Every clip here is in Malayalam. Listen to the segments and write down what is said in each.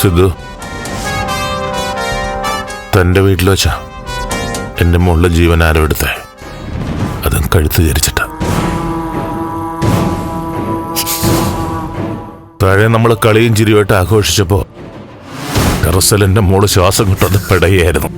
സിദ്ധു. തന്റെ വീട്ടിൽ വെച്ചാ എന്റെ മുകളിലെ ജീവൻ ആരോ എടുത്തേ. അതും കഴുത്ത് ധരിച്ചിട്ട് താഴെ നമ്മൾ കളിയും ചിരിയുമായിട്ട് ആഘോഷിച്ചപ്പോ ടെറസിൽ എന്റെ മോൾ ശ്വാസം കിട്ടാതെ പിടയായിരുന്നു.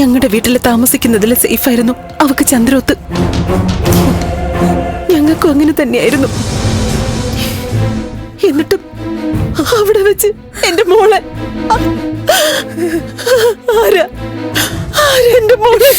ഞങ്ങളുടെ വീട്ടിൽ താമസിക്കുന്നതിൽ സേഫായിരുന്നു. അവക്ക് ചന്ദ്രോത്ത്. ഞങ്ങൾക്കും അങ്ങനെ തന്നെയായിരുന്നു. എന്നിട്ടും അവിടെ വെച്ച് എന്റെ മോളെ ആരാ? ആരാ എന്റെ മോളെ?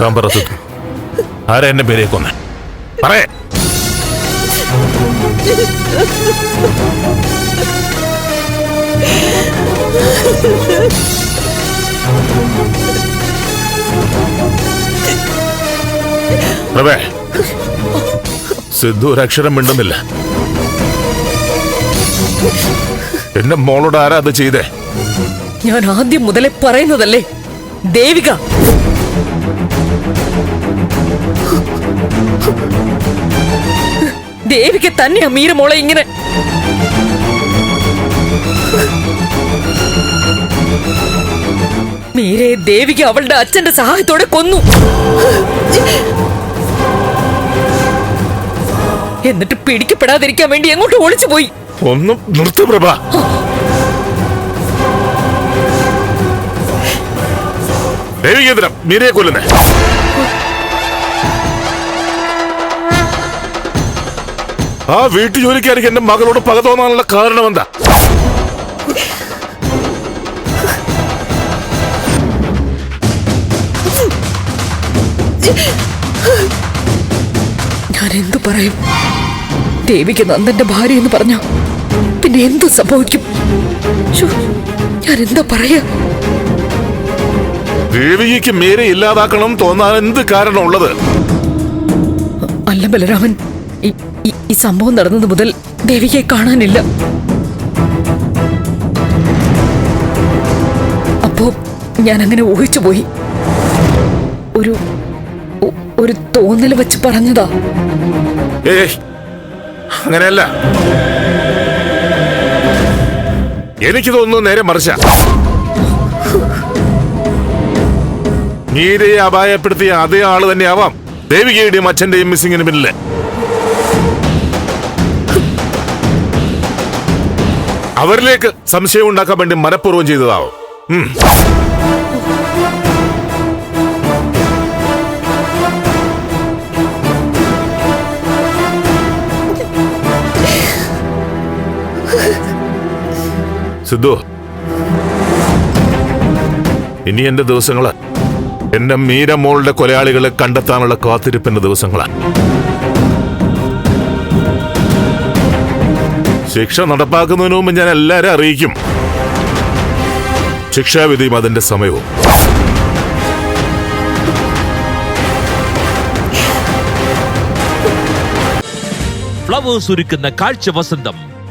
താൻ ആരാ എന്റെ പേരെ കൊന്നെ? പറയേ. സിദ്ധു ഒരക്ഷരം മിണ്ടുന്നില്ല. എന്റെ മോളോട് ആരാ അത് ചെയ്തേ? ഞാൻ ആദ്യം മുതലേ പറയുന്നതല്ലേ? ദേവിക! ദേവിക തന്നെയാ മീര മോളെ ഇങ്ങനെ. മീരെ ദേവിക അവളുടെ അച്ഛന്റെ സഹായത്തോടെ കൊന്നു. എന്നിട്ട് പിടിക്കപ്പെടാതിരിക്കാൻ വേണ്ടി എങ്ങോട്ട് ഒളിച്ചു പോയി ഒന്നും നിർത്തു പ്രഭ. ദേവികേന്ദ്രം മീരയെ കൊല്ലുന്നേ. ആ വീട്ടു ജോലിക്കാർക്ക് എന്റെ മകളോട് പക തോന്നാനുള്ള കാരണം എന്താ? ഞാൻ എന്തു പറയും? ദേവിക്ക് നന്ദന്റെ ഭാര്യ എന്ന് പറഞ്ഞ? പിന്നെ എന്തു സംഭവിക്കും? ഞാൻ എന്താ പറയാ? ദേവികയ്ക്ക് മേരെ ഇല്ലാതാക്കണം തോന്നാൻ എന്ത് കാരണമുള്ളത്? അല്ല ബലരാമൻ ഈ സംഭവം നടന്നത് മുതൽ ദേവികയെ കാണാനില്ല. അപ്പോ ഞാൻ അങ്ങനെ ഊഹിച്ചു പോയി. ഒരു ഒരു തോന്നൽ വെച്ച് പറഞ്ഞതാ. ഏയ് അങ്ങനെയല്ല. എനിക്ക് തോന്നുന്നു നേരെ മറിച്ച. നീരയെ അപായപ്പെടുത്തിയ അതേ ആൾ തന്നെയാവാം ദേവികയുടെയും അച്ഛന്റെയും മിസ്സിങ്ങിന് പിന്നിൽ. അവരിലേക്ക് സംശയം ഉണ്ടാക്കാൻ വേണ്ടി മനഃപൂർവം ചെയ്തതാവും. സിദ്ധു. ഇനി എന്റെ ദിവസങ്ങൾ. എന്റെ മീരമോളുടെ കൊലയാളികളെ കണ്ടെത്താനുള്ള കാത്തിരിപ്പിന്റെ ദിവസങ്ങളാണ് ശിക്ഷ നടപ്പാക്കുന്നതിന് മുമ്പ് ഞാൻ എല്ലാരും അറിയിക്കും. ശിക്ഷാവിധിയും അതിന്റെ സമയവും. ഫ്ലവേഴ്സ് ഒരുക്കുന്ന കാഴ്ച വസന്തം.